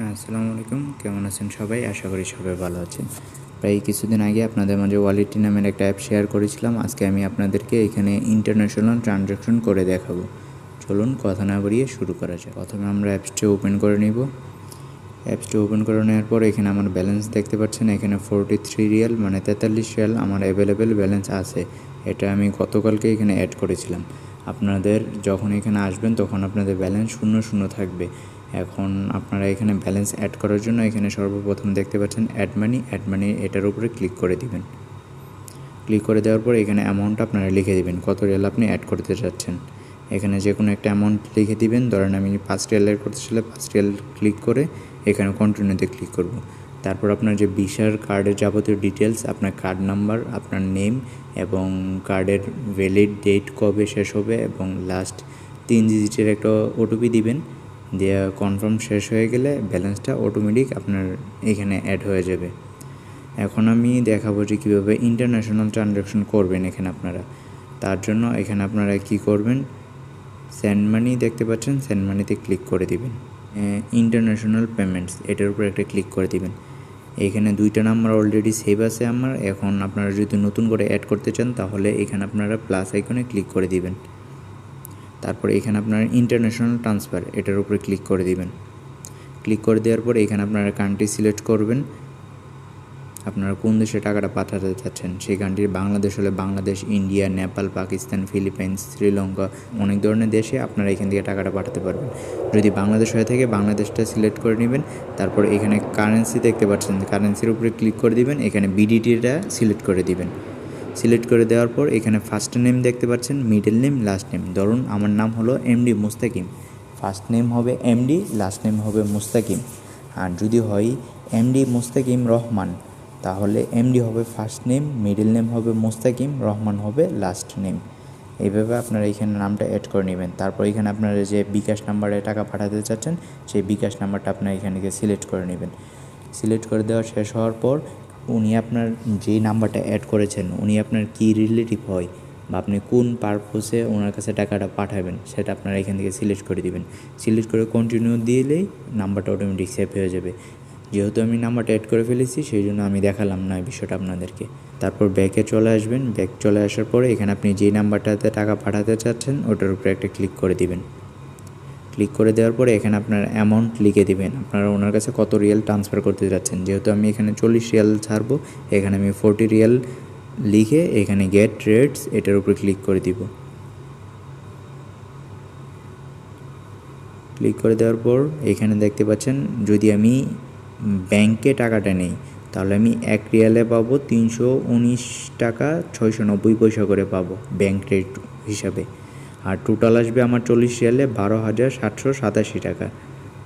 হ্যাঁ আসসালামু আলাইকুম। কেমন আছেন সবাই? আশা করি সবাই ভালো আছেন। প্রায় কিছুদিন আগে আপনাদের মাঝে ওয়ালিটি নামের একটা অ্যাপ শেয়ার করেছিলাম। আজকে আমি আপনাদেরকে এখানে ইন্টারন্যাশনাল ট্রানজ্যাকশন করে দেখাবো। চলুন কথা না বাড়িয়ে শুরু করা যাক। প্রথমে আমরা অ্যাপসটি ওপেন করে নিব। অ্যাপসটি ওপেন করে নেওয়ার পর এখানে আমার ব্যালেন্স দেখতে পাচ্ছেন। এখানে ফোরটি থ্রি রিয়াল মানে তেতাল্লিশ রিয়াল আমার অ্যাভেলেবেল ব্যালেন্স আছে। এটা আমি গতকালকে এখানে অ্যাড করেছিলাম। আপনাদের যখন এখানে আসবেন, তখন আপনাদের ব্যালেন্স শূন্য শূন্য থাকবে। এখন আপনারা এখানে ব্যালেন্স অ্যাড করার জন্য এখানে সর্বপ্রথম দেখতে পাচ্ছেন অ্যাড মানি অ্যাড মানি এটার উপরে ক্লিক করে দিবেন। ক্লিক করে দেওয়ার পর এখানে অ্যামাউন্ট আপনারা লিখে দিবেন, কত রিয়াল আপনি অ্যাড করতে চাচ্ছেন এখানে যে কোনো একটা অ্যামাউন্ট লিখে দিবেন, ধরেন আমি পাঁচ রিয়াল অ্যাড করতে চাইলে পাঁচ রিয়াল ক্লিক করে এখানে কন্টিনিউতে ক্লিক করব। তারপর আপনার যে বিশার কার্ডের যাবতীয় ডিটেলস আপনার কার্ড নাম্বার আপনার নেম এবং কার্ডের ভ্যালিড ডেট কবে শেষ হবে এবং লাস্ট তিন ডিজিটের একটা ওটিপি দিবেন। দিয়ে কনফার্ম শেষ হয়ে গেলে ব্যালেন্সটা অটোমেটিক আপনার এখানে অ্যাড হয়ে যাবে। এখন আমি দেখাবো যে কীভাবে ইন্টারন্যাশনাল ট্রানজ্যাকশন করবেন এখানে আপনারা। তার জন্য এখানে আপনারা কি করবেন? সেন্ড মানি দেখতে পাচ্ছেন সেন্ড মানিতে ক্লিক করে দিবেন। ইন্টারন্যাশনাল পেমেন্টস এটার উপর একটা ক্লিক করে দিবেন। এখানে দুইটা নাম্বার অলরেডি সেভ আছে আমার। এখন আপনারা যদি নতুন করে অ্যাড করতে চান, তাহলে এখানে আপনারা প্লাস আইকনে ক্লিক করে দিবেন। তারপরে এখানে আপনার ইন্টারন্যাশনাল ট্রান্সফার এটার উপরে ক্লিক করে দিবেন। ক্লিক করে দেওয়ার পরে এখানে আপনারা কান্ট্রি সিলেক্ট করবেন। আপনারা কোন দেশে টাকাটা পাঠাতে চাচ্ছেন? সেই কান্ট্রির বাংলাদেশ হলে বাংলাদেশ, ইন্ডিয়া, নেপাল, পাকিস্তান, ফিলিপাইন্স, শ্রীলঙ্কা, অনেক ধরনের দেশে আপনারা এখান থেকে টাকাটা পাঠাতে পারবেন। যদি বাংলাদেশ হয়ে থাকে, বাংলাদেশটা সিলেক্ট করে নেবেন। তারপর এখানে কারেন্সি দেখতে পাচ্ছেন কারেন্সির উপরে ক্লিক করে দিবেন। এখানে বিডিটিটা সিলেক্ট করে দিবেন। সিলেক্ট করে দেওয়ার পর এখানে ফার্স্ট নেম দেখতে পাচ্ছেন মিডল নেম লাস্ট নেম ধরুন আমার নাম হলো এমডি মুস্তাকিম। ফার্স্ট নেম হবে এমডি লাস্ট নেম হবে মুস্তাকিম। আর যদি হয় এমডি মুস্তাকিম রহমান, তাহলে এমডি হবে ফার্স্ট নেম মিডল নেম হবে মুস্তাকিম, রহমান হবে লাস্ট নেম এইভাবে আপনারা এখানে নামটা অ্যাড করে নেবেন। তারপর এখানে আপনারা যে বিকাশ নাম্বারে টাকা পাঠাতে চাচ্ছেন, সেই বিকাশ নাম্বারটা আপনার এখানে সিলেক্ট করে নেবেন। সিলেক্ট করে দেওয়া শেষ হওয়ার পর উনি আপনার যেই নাম্বারটা অ্যাড করেছেন, উনি আপনার কী রিলেটিভ হয় বা আপনি কোন পারপোসে ওনার কাছে টাকাটা পাঠাবেন, সেটা আপনারা এখান থেকে সিলেক্ট করে দিবেন। সিলেক্ট করে কন্টিনিউ দিলেই নাম্বারটা অটোমেটিক সেভ হয়ে যাবে। যেহেতু আমি নাম্বারটা অ্যাড করে ফেলেছি, সেই জন্য আমি দেখালাম না বিষয়টা আপনাদেরকে। তারপর ব্যাকে চলে আসবেন। ব্যাক চলে আসার পরে এখানে আপনি যেই নাম্বারটাতে টাকা পাঠাতে চাচ্ছেন, ওটার উপরে একটা ক্লিক করে দিবেন। ক্লিক করে দেওয়ার পরে এখানে আপনার অ্যামাউন্ট লিখে দিবেন। আপনারা ওনার কাছে কত রিয়াল ট্রান্সফার করতে যাচ্ছেন? যেহেতু আমি এখানে চল্লিশ রিয়াল ছাড়বো, এখানে আমি ফোরটি রিয়াল লিখে এখানে গেট রেটস এটার উপরে ক্লিক করে দিব। ক্লিক করে দেওয়ার পর এখানে দেখতে পাচ্ছেন, যদি আমি ব্যাংকে টাকাটা নেই, তাহলে আমি এক রিয়ালে পাবো তিনশো উনিশ টাকা ছয়শো নব্বই পয়সা করে পাবো ব্যাংক রেট হিসাবে। আর টোটাল আসবে আমার চল্লিশ রিয়ালে বারো হাজার সাতশো সাতাশি টাকা।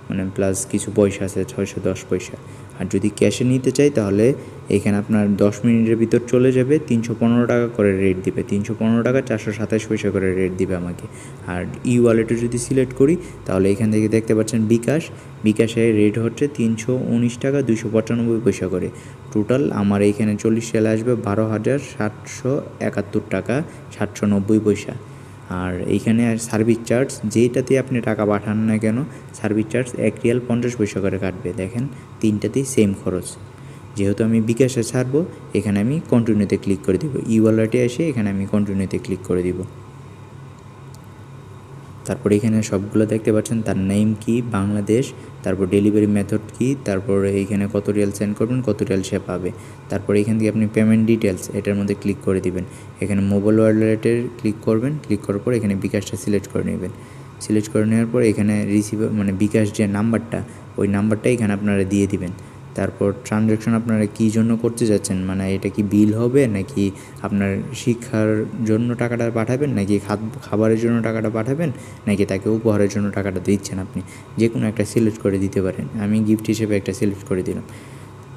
মানে প্লাস কিছু পয়সা আছে, ছয়শো দশ পয়সা। আর যদি ক্যাশে নিতে চাই তাহলে এখানে আপনার দশ মিনিটের ভিতর চলে যাবে, তিনশো পনেরো টাকা করে রেট দিবে। তিনশো পনেরো টাকা, চারশো সাতাশ পয়সা করে রেট দিবে আমাকে। আর ই ওয়ালেটে যদি সিলেক্ট করি, তাহলে এখান থেকে দেখতে পাচ্ছেন বিকাশ। বিকাশের রেট হচ্ছে তিনশো উনিশ টাকা দুশো পঁচানব্বই পয়সা করে। টোটাল আমার এইখানে চল্লিশ সালে আসবে বারো হাজার সাতশো একাত্তর টাকা, সাতশো নব্বই পয়সা। আর এইখানে সার্ভিস চার্জ যেইটাতে আপনি টাকা পাঠান না কেন সার্ভিস চার্জ এক রিয়াল পঞ্চাশ পয়সা করে কাটবে। দেখেন, তিনটাতেই সেম খরচ। যেহেতু আমি বিকাশে ছাড়বো, এখানে আমি কন্টিনিউতে ক্লিক করে দিব। ই ওয়ালেটে এসে এখানে আমি কন্টিনিউতে ক্লিক করে দিব। তারপর এখানে সবগুলো দেখতে পাচ্ছেন, তার নেম কি, বাংলাদেশ, তারপর ডেলিভারি মেথড কি, তারপর এইখানে কত রিয়াল সেন্ড করবেন, কত রিয়াল সে পাবে। তারপর এখান থেকে আপনি পেমেন্ট ডিটেলস এটার মধ্যে ক্লিক করে দিবেন। এখানে মোবাইল ওয়ালেটের ক্লিক করবেন ক্লিক করার পর এখানে বিকাশটা সিলেক্ট করে নেবেন। সিলেক্ট করে নেওয়ার পর এখানে রিসিভার মানে বিকাশ যে নাম্বারটা ওই নাম্বারটা এখানে আপনারা দিয়ে দিবেন। তারপর ট্রানজ্যাকশন আপনারা কী জন্য করতে যাচ্ছেন? মানে এটা কি বিল হবে? নাকি আপনার শিক্ষার জন্য টাকাটা পাঠাবেন? নাকি খাবারের জন্য টাকাটা পাঠাবেন? নাকি তাকে উপহারের জন্য টাকাটা দিচ্ছেন আপনি? যে কোনো একটা সিলেক্ট করে দিতে পারেন। আমি গিফট হিসেবে একটা সিলেক্ট করে দিলাম।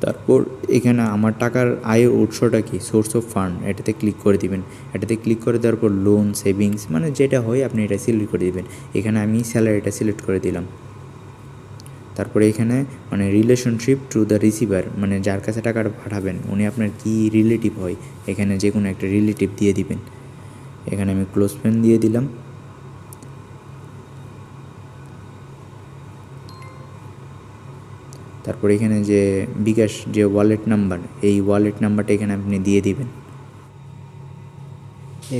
তারপর এখানে আমার টাকার আয়ের উৎসটা কি? সোর্স অফ ফান্ড এটাতে ক্লিক করে দিবেন। এটাতে ক্লিক করে দেওয়ার পর লোন সেভিংস মানে যেটা হয় আপনি এটা সিলেক্ট করে দিবেন। এখানে আমি স্যালারিটা সিলেক্ট করে দিলাম। তারপরে এখানে মানে রিলেশনশিপ টু দ্য রিসিভার মানে যার কাছে টাকাটা পাঠাবেন, উনি আপনার কি রিলেটিভ হয়, এখানে যে কোনো একটা রিলেটিভ দিয়ে দিবেন। এখানে আমি ক্লোজ ফ্রেন্ড দিয়ে দিলাম। তারপর এখানে যে বিকাশ যে ওয়ালেট নাম্বার এই ওয়ালেট নাম্বারটা এখানে আপনি দিয়ে দিবেন।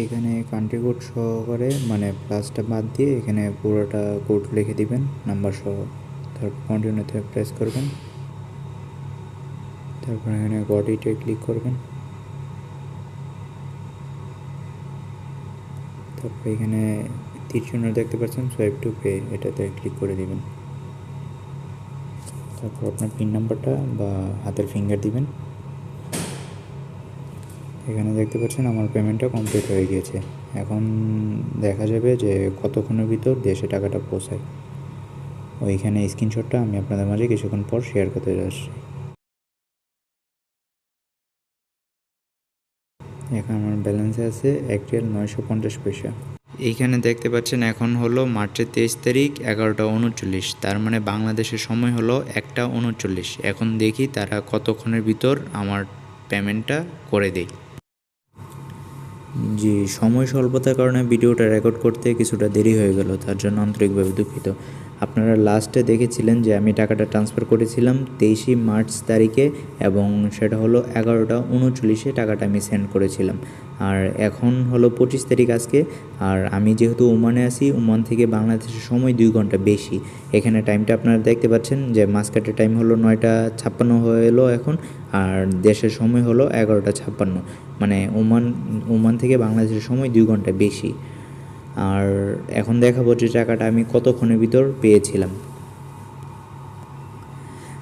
এখানে কান্ট্রি কোড সহকারে মানে প্লাসটা বাদ দিয়ে এখানে পুরোটা কোড লিখে দিবেন নাম্বার সহ। তারপর কন্টিনিউতে প্রেস করবেন। তারপর এখানে বডিতে ক্লিক করবেন। তারপর এখানে তীর চিহ্ন দেখতে পাচ্ছেন সোয়াইপ টু পে এটাতে ক্লিক করে দিবেন। তারপর আপনার পিন নাম্বারটা বা হাতের ফিঙ্গার দিবেন। এখানে দেখতে পাচ্ছেন আমার পেমেন্টটা কমপ্লিট হয়ে গিয়েছে। এখন দেখা যাবে যে কতক্ষণের ভিতর দেশে টাকাটা পৌঁছায়। ওইখানে স্ক্রিনশটটা আমি আপনাদের মাঝে কিছুক্ষণ পর শেয়ার করতে যাচ্ছি। এখন আমার ব্যালেন্সে আছে এক রিয়াল নয়শো পঞ্চাশ পয়সা। এইখানে দেখতে পাচ্ছেন এখন হলো মার্চের তেইশ তারিখ, এগারোটা উনচল্লিশ। তার মানে বাংলাদেশের সময় হলো একটা উনচল্লিশ। এখন দেখি তারা কতক্ষণের ভিতর আমার পেমেন্টটা করে দেয়। জি, সময় স্বল্পতার কারণে ভিডিওটা রেকর্ড করতে কিছুটা দেরি হয়ে গেল, তার জন্য আন্তরিকভাবে দুঃখিত। আপনারা লাস্টে দেখেছিলেন যে আমি টাকাটা ট্রান্সফার করেছিলাম তেইশে মার্চ তারিখে এবং সেটা হলো এগারোটা উনচল্লিশে টাকাটা আমি সেন্ড করেছিলাম। আর এখন হলো পঁচিশ তারিখ আজকে, আর আমি যেহেতু ওমানে আছি, ওমান থেকে বাংলাদেশের সময় দুই ঘণ্টা বেশি। এখানে টাইমটা আপনারা দেখতে পাচ্ছেন যে মাসকাটের টাইম হলো নয়টা ছাপ্পান্ন হয়ে এলো এখন, আর দেশের সময় হলো এগারোটা ছাপ্পান্ন। মানে ওমান ওমান থেকে বাংলাদেশের সময় দুই ঘণ্টা বেশি। আর এখন দেখাবো যে টাকাটা আমি কতক্ষণের ভিতর পেয়েছিলাম।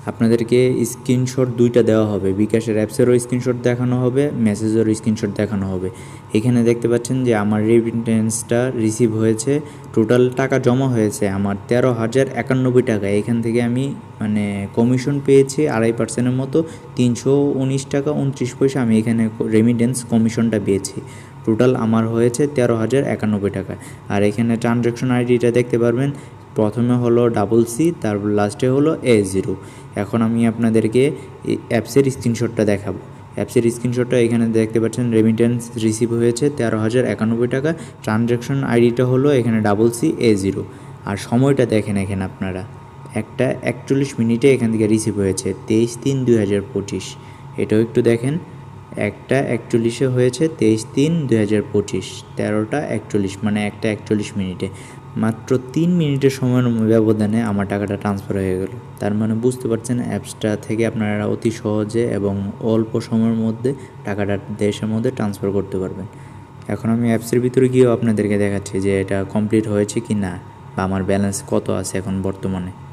আপনাদেরকে স্ক্রিনশট দুইটা দেওয়া হবে। বিকাশের অ্যাপসেরও স্ক্রিনশট দেখানো হবে মেসেজেরও স্ক্রিনশট দেখানো হবে। এখানে দেখতে পাচ্ছেন যে আমার রেমিটেন্সটা রিসিভ হয়েছে। টোটাল টাকা জমা হয়েছে আমার তেরো হাজার একানব্বই টাকা। এখান থেকে আমি মানে কমিশন পেয়েছি আড়াই পার্সেন্টের মতো। তিনশো উনিশ টাকা উনত্রিশ পয়সা আমি এখানে রেমিটেন্স কমিশনটা পেয়েছি। টোটাল আমার হয়েছে তেরো হাজার একানব্বই টাকা। আর এখানে ট্রানজ্যাকশন আইডিটা দেখতে পারবেন। প্রথমে হলো ডাবল সি তারপর লাস্টে হলো এ জিরো এখন আমি আপনাদেরকে অ্যাপসের স্ক্রিনশটটা দেখাবো। অ্যাপসের স্ক্রিনশটটা এখানে দেখতে পাচ্ছেন রেমিটেন্স রিসিভ হয়েছে তেরো হাজার একানব্বই টাকা। ট্রানজ্যাকশন আইডিটা হলো এখানে ডাবল সি এ জিরো আর সময়টা দেখেন এখানে আপনারা। একটা একচল্লিশ মিনিটে এখান থেকে রিসিভ হয়েছে, তেইশ তিন দুই হাজার পঁচিশ। এটাও একটু দেখেন। একটা একচল্লিশে হয়েছে তেইশ তিন দুই হাজার পঁচিশ, তেরোটা একচল্লিশ মানে একটা একচল্লিশ মিনিটে। মাত্র তিন মিনিটের সময়ের ব্যবধানে আমার টাকাটা ট্রান্সফার হয়ে গেল। তার মানে বুঝতে পারছেন অ্যাপসটা থেকে আপনারা অতি সহজে এবং অল্প সময়ের মধ্যে টাকাটা দেশের মধ্যে ট্রান্সফার করতে পারবেন। এখন আমি অ্যাপসের ভিতরে গিয়েও আপনাদেরকে দেখাচ্ছি যে এটা কমপ্লিট হয়েছে কি না বা আমার ব্যালেন্স কত আছে এখন বর্তমানে।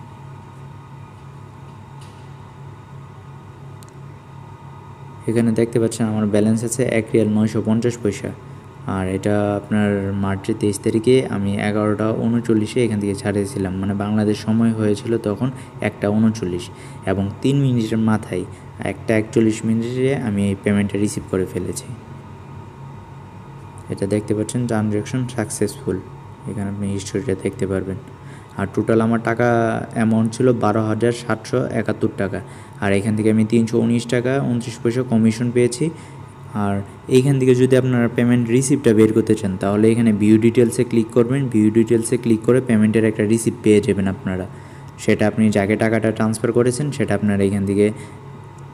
এখানে দেখতে পাচ্ছেন আমার ব্যালেন্স আছে এক রিয়াল নয়শো পঞ্চাশ পয়সা। আর এটা আপনার মার্চের তেইশ তারিখে আমি এগারোটা উনচল্লিশে এখান থেকে ছাড়িয়েছিলাম মানে বাংলাদেশ সময় হয়েছিল তখন একটা উনচল্লিশ এবং তিন মিনিটের মাথায় একটা একচল্লিশ মিনিটে আমি এই পেমেন্টটা রিসিভ করে ফেলেছি। এটা দেখতে পাচ্ছেন ট্রানজ্যাকশন সাকসেসফুল এখানে আপনি হিস্টোরিটা দেখতে পারবেন। আর টোটাল আমার টাকা অ্যামাউন্ট ছিল বারো হাজার সাতশো একাত্তর টাকা। আর এখান থেকে আমি তিনশো উনিশ টাকা, উনত্রিশ পয়সা কমিশন পেয়েছি। আর এইখান থেকে যদি আপনারা পেমেন্ট রিসিপ্টটা বের করতে চান, তাহলে এখানে ভিউ ডিটেলসে ক্লিক করবেন। ভিউ ডিটেলসে ক্লিক করে পেমেন্টের একটা রিসিপ্ট পেয়ে যাবেন আপনারা। সেটা আপনি যাকে টাকাটা ট্রান্সফার করেছেন, সেটা আপনারা এখান থেকে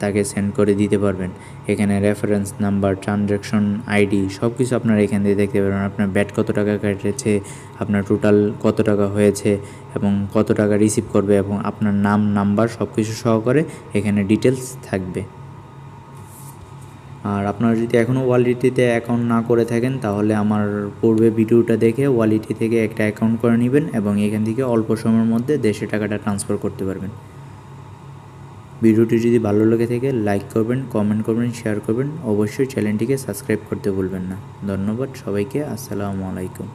তাকে সেন্ড করে দিতে পারবেন। এখানে রেফারেন্স নাম্বার ট্রানজ্যাকশন আইডি সব কিছু আপনারা এখান থেকে দেখতে পারবেন। আপনার ব্যাট কত টাকা কেটেছে, আপনার টোটাল কত টাকা হয়েছে এবং কত টাকা রিসিভ করবে এবং আপনার নাম নাম্বার সব কিছু সহকারে এখানে ডিটেলস থাকবে। আর আপনারা যদি এখনও ওয়ালিটিতে অ্যাকাউন্ট না করে থাকেন, তাহলে আমার পূর্বে ভিডিওটা দেখে ওয়ালিটি থেকে একটা অ্যাকাউন্ট করে নেবেন এবং এখান থেকে অল্প সময়ের মধ্যে দেশে টাকাটা ট্রান্সফার করতে পারবেন। ভিডিওটি যদি ভালো লেগে থাকে লাইক করবেন কমেন্ট করবেন শেয়ার করবেন। অবশ্যই চ্যানেলটিকে সাবস্ক্রাইব করতে ভুলবেন না। ধন্যবাদ সবাইকে। আসসালামু আলাইকুম।